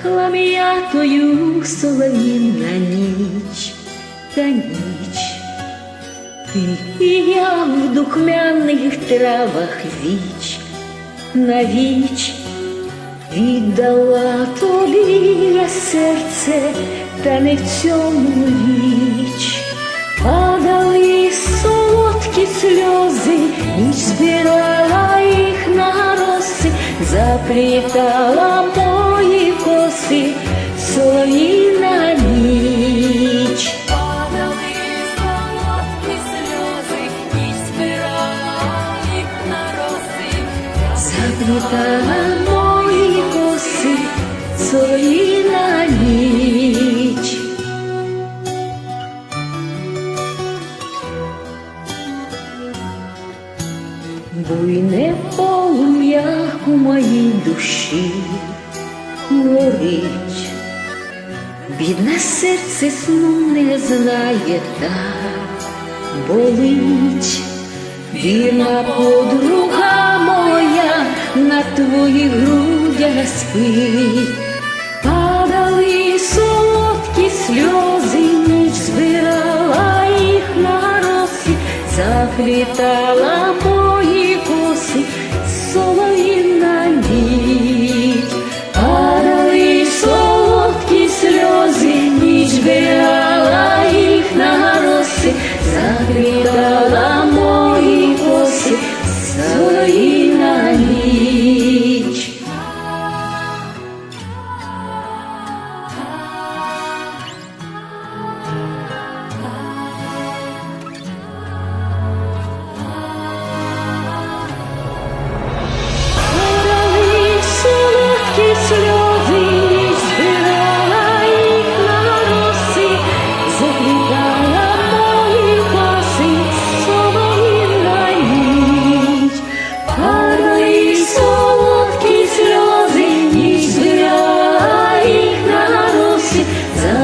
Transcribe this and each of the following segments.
хлам'ятою солов'їна ніч та ніч. Ти і я в духмяних травах віч на віч віддала тобі я серце, та не в цьому річ. Падали солодкі сльози, ніч збирала їх на роси, заплітала мої коси, Солов'їна ніч. Падали солодкі сльози, ніч збирала їх на роси. Заплітала мої коси, солов'їна ніч. Буйне полум'я у моїй душі горить, бідне серце сну не знає так болить, вірна подруга моя на твоїх грудях спить, падали солодкі сльози, ніч збирала їх на роси, заплітала мої коси, заплітала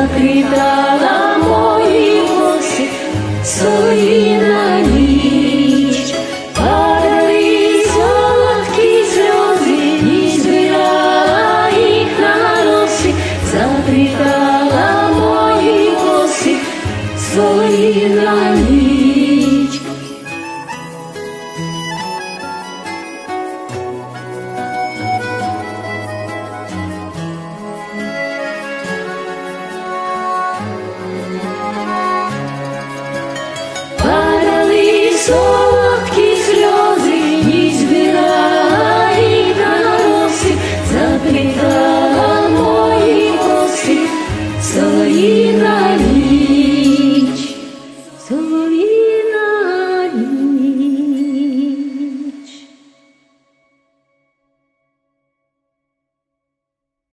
заплітала мої коси, на ніч. Падали солодкі сльози, і збирала їх на роси, заплітала мої коси, солов'їна ніч. Падали солодкі